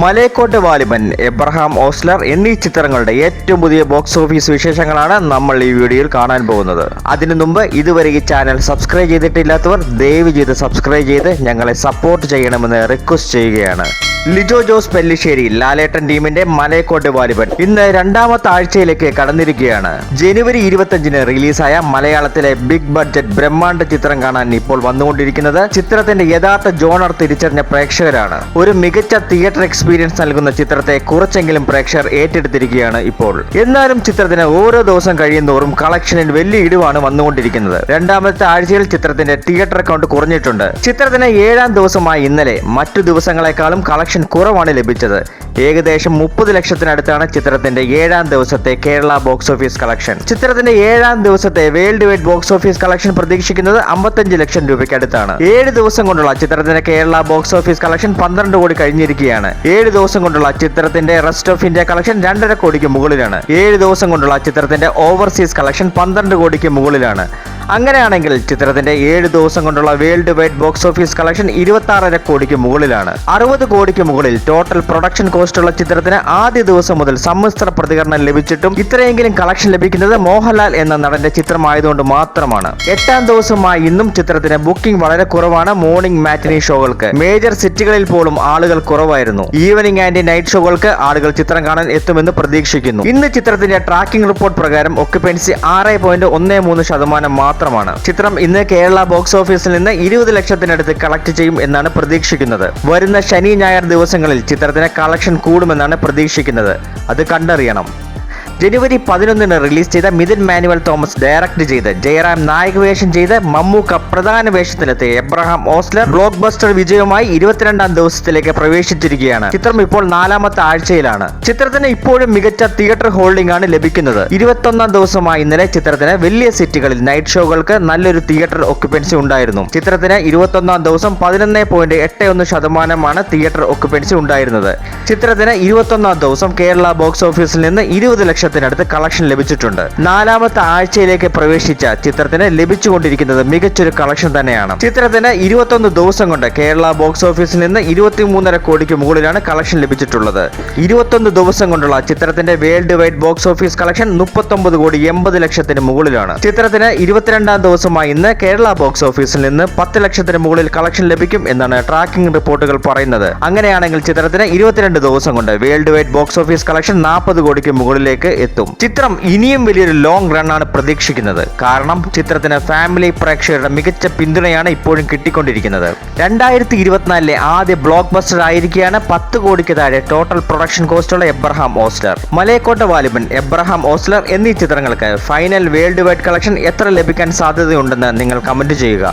മലേക്കോട്ട് വാലിബൻ എബ്രഹാം ഓസ്ലർ എന്നീ ചിത്രങ്ങളുടെ ഏറ്റവും പുതിയ ബോക്സ് ഓഫീസ് വിശേഷങ്ങളാണ് നമ്മൾ ഈ വീഡിയോയിൽ കാണാൻ പോകുന്നത്. അതിനു മുമ്പ് ഇതുവരെ ഈ ചാനൽ സബ്സ്ക്രൈബ് ചെയ്തിട്ടില്ലാത്തവർ ദയവ് ചെയ്ത് സബ്സ്ക്രൈബ് ചെയ്ത് ഞങ്ങളെ സപ്പോർട്ട് ചെയ്യണമെന്ന് റിക്വസ്റ്റ് ചെയ്യുകയാണ്. ലിജോ ജോസ് പെല്ലിശ്ശേരി ലാലേട്ടൻ ടീമിന്റെ മലയക്കോട്ട് വാലിബൻ ഇന്ന് രണ്ടാമത്തെ ആഴ്ചയിലേക്ക് കടന്നിരിക്കുകയാണ്. ജനുവരി ഇരുപത്തിയഞ്ചിന് റിലീസായ മലയാളത്തിലെ ബിഗ് ബഡ്ജറ്റ് ബ്രഹ്മാണ്ഡ ചിത്രം കാണാൻ ഇപ്പോൾ വന്നുകൊണ്ടിരിക്കുന്നത് ചിത്രത്തിന്റെ യഥാർത്ഥ ജോണർ തിരിച്ചറിഞ്ഞ പ്രേക്ഷകരാണ്. ഒരു മികച്ച തിയേറ്റർ എക്സ്പീരിയൻസ് നൽകുന്ന ചിത്രത്തെ കുറച്ചെങ്കിലും പ്രേക്ഷകർ ഏറ്റെടുത്തിരിക്കുകയാണ് ഇപ്പോൾ. എന്നാലും ചിത്രത്തിന് ഓരോ ദിവസം കഴിയുന്നതോറും കളക്ഷനിൽ വലിയ ഇടിവാണ് വന്നുകൊണ്ടിരിക്കുന്നത്. രണ്ടാമത്തെ ആഴ്ചയിൽ ചിത്രത്തിന്റെ തിയേറ്റർ അക്കൗണ്ട് കുറഞ്ഞിട്ടുണ്ട്. ചിത്രത്തിന് ഏഴാം ദിവസമായി ഇന്നലെ മറ്റു ദിവസങ്ങളെക്കാളും കളക്ഷൻ കുറവാണ് ലഭിച്ചത്. ഏകദേശം മുപ്പത് ലക്ഷത്തിനടുത്താണ് ചിത്രത്തിന്റെ ഏഴാം ദിവസത്തെ കേരള ബോക്സ് ഓഫീസ് കളക്ഷൻ. ചിത്രത്തിന്റെ ഏഴാം ദിവസത്തെ world wide box office collection പ്രതീക്ഷിക്കുന്നത് അമ്പത്തഞ്ച് ലക്ഷം രൂപയ്ക്ക് അടുത്താണ് ഏഴ് ദിവസം കൊണ്ടുള്ള ചിത്രത്തിന്റെ കേരള ബോക്സ് ഓഫീസ് കളക്ഷൻ പന്ത്രണ്ട് കോടി കഴിഞ്ഞിരിക്കുകയാണ്. ഏഴ് ദിവസം കൊണ്ടുള്ള ചിത്രത്തിന്റെ റെസ്റ്റ് ഓഫ് ഇന്ത്യ കളക്ഷൻ രണ്ടര കോടിക്ക് മുകളിലാണ്. ഏഴ് ദിവസം കൊണ്ടുള്ള ചിത്രത്തിന്റെ ഓവർസീസ് കളക്ഷൻ പന്ത്രണ്ട് കോടിക്ക് മുകളിലാണ്. അങ്ങനെയാണെങ്കിൽ ചിത്രത്തിന്റെ ഏഴ് ദിവസം കൊണ്ടുള്ള world wide box office collection ഇരുപത്തി കോടിക്ക് മുകളിലാണ്. അറുപത് കോടിക്ക് മുകളിൽ ടോട്ടൽ പ്രൊഡക്ഷൻ കോസ്റ്റ് ഉള്ള ചിത്രത്തിന് ആദ്യ ദിവസം മുതൽ സമ്മിശ്ര പ്രതികരണം ലഭിച്ചിട്ടും ഇത്രയെങ്കിലും കളക്ഷൻ ലഭിക്കുന്നത് മോഹൻലാൽ എന്ന നടന്റെ ചിത്രമായതുകൊണ്ട് മാത്രമാണ്. എട്ടാം ദിവസമായി ഇന്നും ചിത്രത്തിന് ബുക്കിംഗ് വളരെ കുറവാണ് മോർണിംഗ് മാറ്റിനി ഷോകൾക്ക് മേജർ സിറ്റികളിൽ പോലും ആളുകൾ കുറവായിരുന്നു. ഈവനിംഗ് ആൻഡ് നൈറ്റ് ഷോകൾക്ക് ആളുകൾ ചിത്രം കാണാൻ എത്തുമെന്ന് പ്രതീക്ഷിക്കുന്നു. ഇന്ന് ചിത്രത്തിന്റെ ട്രാക്കിംഗ് റിപ്പോർട്ട് പ്രകാരം ഒക്യുപ്പൻസി ആറ് പോയിന്റ് ഒന്ന് മൂന്ന് ശതമാനം മാത്രമാണ്. ചിത്രം ഇന്ന് കേരള ബോക്സ് ഓഫീസിൽ നിന്ന് ഇരുപത് ലക്ഷത്തിനടുത്ത് കളക്ട് ചെയ്യും എന്നാണ് പ്രതീക്ഷിക്കുന്നത്. വരുന്ന ശനി ഞായർ ദിവസങ്ങളിൽ ചിത്രത്തിന് കളക്ഷൻ കൂടുമെന്നാണ് പ്രതീക്ഷിക്കുന്നത്. അത് കണ്ടറിയണം. ജനുവരി പതിനൊന്നിന് റിലീസ് ചെയ്ത മിഥുൻ മാനുവൽ തോമസ് ഡയറക്ട് ചെയ്ത് ജയറാം നായക വേഷം ചെയ്ത് മമ്മൂക്ക പ്രധാന വേഷത്തിലെത്തിയ എബ്രഹാം ഓസ്ലർ ബ്ലോക്ക് ബസ്റ്റർ വിജയവുമായി ഇരുപത്തിരണ്ടാം ദിവസത്തിലേക്ക് പ്രവേശിച്ചിരിക്കുകയാണ്. ചിത്രം ഇപ്പോൾ നാലാമത്തെ ആഴ്ചയിലാണ്. ചിത്രത്തിന് ഇപ്പോഴും മികച്ച തിയേറ്റർ ഹോൾഡിംഗ് ആണ് ലഭിക്കുന്നത്. ഇരുപത്തൊന്നാം ദിവസമായി ഇന്നലെ ചിത്രത്തിന് വലിയ സിറ്റികളിൽ നൈറ്റ് ഷോകൾക്ക് നല്ലൊരു തിയേറ്റർ ഒക്യുപ്പൻസി ഉണ്ടായിരുന്നു. ചിത്രത്തിന് ഇരുപത്തൊന്നാം ദിവസം പതിനൊന്ന് പോയിന്റ് എട്ട് ഒന്ന് ശതമാനമാണ് തിയേറ്റർ ഒക്യുപ്പൻസി ഉണ്ടായിരുന്നത്. ചിത്രത്തിന് ഇരുപത്തൊന്നാം ദിവസം കേരള ബോക്സ് ഓഫീസിൽ നിന്ന് ഇരുപത് ലക്ഷത്തിനടുത്ത് കളക്ഷൻ ലഭിച്ചിട്ടുണ്ട്. നാലാമത്തെ ആഴ്ചയിലേക്ക് പ്രവേശിച്ച ചിത്രത്തിന് ലഭിച്ചുകൊണ്ടിരിക്കുന്നത് മികച്ചൊരു കളക്ഷൻ തന്നെയാണ്. ചിത്രത്തിന് ഇരുപത്തൊന്ന് ദിവസം കൊണ്ട് കേരള ബോക്സ് ഓഫീസിൽ നിന്ന് ഇരുപത്തി മൂന്നര കോടിക്ക് മുകളിലാണ് കളക്ഷൻ ലഭിച്ചിട്ടുള്ളത്. ഇരുപത്തൊന്ന് ദിവസം കൊണ്ടുള്ള ചിത്രത്തിന്റെ world wide box office collection മുപ്പത്തൊമ്പത് കോടി എൺപത് ലക്ഷത്തിന് മുകളിലാണ്. ചിത്രത്തിന് ഇരുപത്തിരണ്ടാം ദിവസമായി ഇന്ന് കേരള ബോക്സ് ഓഫീസിൽ നിന്ന് പത്ത് ലക്ഷത്തിന് മുകളിൽ കളക്ഷൻ ലഭിക്കും എന്നാണ് ട്രാക്കിംഗ് റിപ്പോർട്ടുകൾ പറയുന്നത്. അങ്ങനെയാണെങ്കിൽ ചിത്രത്തിന് ഇരുപത്തിരണ്ട് ദിവസം കൊണ്ട് world wide box office collection നാൽപ്പത് കോടിക്ക് മുകളിലേക്ക് എത്തും. ചിത്രം ഇനിയും വലിയൊരു ലോങ് റൺ ആണ് പ്രതീക്ഷിക്കുന്നത്. കാരണം ചിത്രത്തിന് ഫാമിലി പ്രേക്ഷകരുടെ മികച്ച പിന്തുണയാണ് ഇപ്പോഴും കിട്ടിക്കൊണ്ടിരിക്കുന്നത്. രണ്ടായിരത്തി ഇരുപത്തിനാലിലെ ആദ്യ ബ്ലോക്ക് ബസ്റ്റർ ആയിരിക്കുകയാണ് പത്ത് കോടിക്ക് താഴെ ടോട്ടൽ പ്രൊഡക്ഷൻ കോസ്റ്റുള്ള എബ്രഹാം ഓസ്ലർ. മലയക്കോട്ട വാലിബൻ എബ്രഹാം ഓസ്ലർ എന്നീ ചിത്രങ്ങൾക്ക് ഫൈനൽ വേൾഡ് വൈഡ് കളക്ഷൻ എത്ര ലഭിക്കാൻ സാധ്യതയുണ്ടെന്ന് നിങ്ങൾ കമന്റ് ചെയ്യുക.